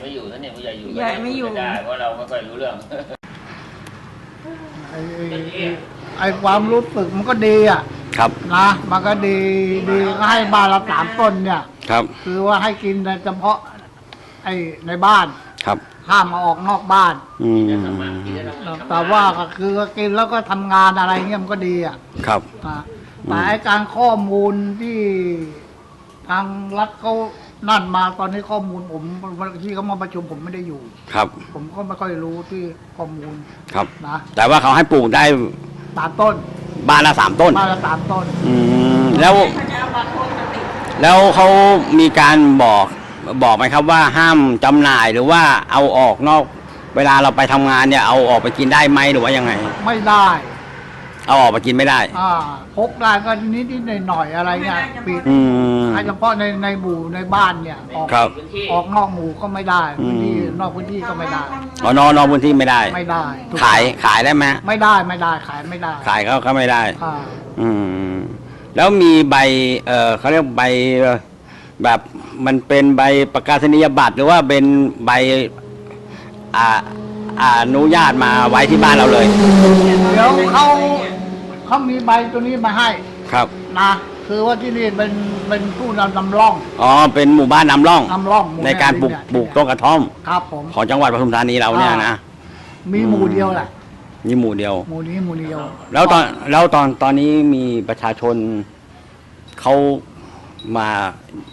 ไม่อยู่ท่านเนี่ยผู้ใหญ่อยู่ผู้ใหญ่ไม่อยู่ได้เพราะเราไม่ค่อยรู้เรื่องไอ้ไอ้ไอ้ความรู้สึกมันก็ดีอะครับนะมันก็ดีดีก็ให้บ้านละสามต้นเนี่ย ครับคือว่าให้กินแต่เฉพาะ ไอ้ในบ้านครับ ห้ามมาออกนอกบ้าน อืมแต่ว่าก็คือก็กินแล้วก็ทำงานอะไรเงี้ยมันก็ดีอะครับ นะแต่ไอ้การข้อมูลที่ทางรัฐเขา นั่นมาตอนนี้ข้อมูลผมที่เขามาประชุมผมไม่ได้อยู่ ครับ ผมก็ไม่ค่อยรู้ที่ข้อมูลครับ นะแต่ว่าเขาให้ปลูกได้สามต้นบ้านละสามต้นบ้านละสามต้น อืมแล้ว เขาจะเอาบาร์โค้ดมาติดแล้วเขามีการบอกบอกไหมครับว่าห้ามจำหน่ายหรือว่าเอาออกนอก เวลาเราไปทำงานเนี่ยเอาออกไปกินได้ไหมหรือว่ายังไง ไม่ได้ เอาออกไปกินไม่ได้ อ่าพกได้ก็นิดนิดหน่อยหน่อยๆอะไรเงี้ยปิดอืมให้เฉพาะในในหมู่ในบ้านเนี่ยออกครับ ออกนอกหมู่ก็ไม่ได้อืมพื้นที่นอกพื้นที่ก็ไม่ได้ อ๋อนอนนอนพื้นที่ไม่ได้ ไม่ได้ถูกขายขายได้ไหมไม่ได้ไม่ได้ขายไม่ได้ขายเขาก็ไม่ได้ อ่าอืม แล้วมีใบ เออเขาเรียกใบเอ่อแบบมันเป็นใบประกาศนียบัตรหรือว่าเป็นใบอ่าอาอนุญาตมาไว้ที่บ้านเราเลย เดี๋ยวเขา เขามีใบตัวนี้มาให้ครับนะคือว่าที่นี่เป็นเป็นผู้นำนำร่อง อ๋อเป็นหมู่บ้านนำร่องนำร่องหมู่ในการปลูกเนี่ยปลูกต้นกระท่อม ครับผมของจังหวัดปทุมธานีเราเนี่ยนะมีหมู่เดียวแหละนี่หมู่เดียว หมู่นี้หมู่เดียว แล้วตอนแล้วตอนตอนนี้มีประชาชนเขามา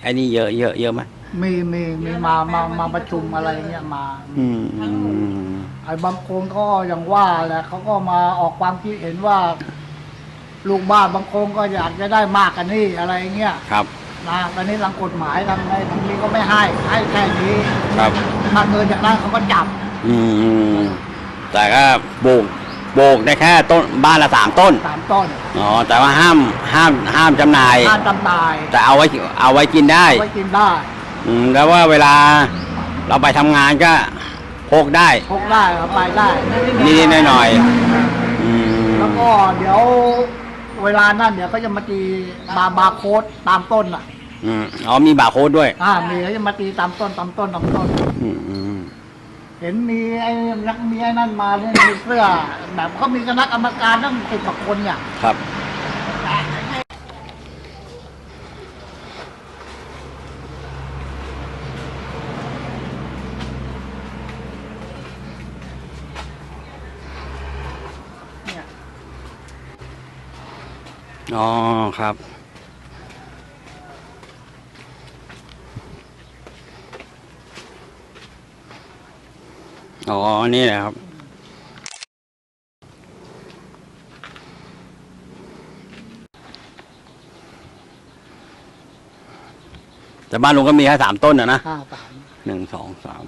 ไอ้นี่เยอะเยอะเยอะไหมมีมีมีมามามาประชุมอะไรเงี้ยมาอืมอืมไอ้บางคนก็อย่างว่าแหละเขาก็มาออกความคิดเห็นว่า ลูกบ้านบางคนก็อยากจะได้มากกันนี่อะไรเงี้ยครับ นะตอนนี้ทางกฎหมายทางในทางนี้ก็ไม่ให้ให้แค่นี้ครับ ถ้าเกินจากนั้นเขาก็จับ อืมแต่ก็ปลูกปลูกได้แค่ต้นบ้านละสามต้นสามต้นอ๋อแต่ว่าห้ามห้ามห้ามจำหน่ายห้าจำหน่ายแต่เอาไว้เอาไว้กินได้เอาไว้กินได้อืมแล้วว่าเวลาเราไปทำงานก็พกได้ พกได้เอาไปได้นิดๆหน่อยๆอืมแล้วก็เดี๋ยว เวลานั่นเดี๋ยวก็จะมาตีบาร์บาร์โค้ดตามต้นอะ อืมอ๋อมีบาร์โค้ดด้วย อ่ามีเขาจะมาตีตามต้นตามต้นตามต้น อืมอืมเห็นมีไอ้นักมีไอ้นั่นมาเนี่ยมีเสื้อแบบเขามีคณะกรรมการตั้งสิบกว่าคนเนี่ย ครับ อ๋อครับ อ๋อ นี่แหละครับ แต่บ้านลุงก็มีแค่สามต้นอะนะห้าสามหนึ่งสองสาม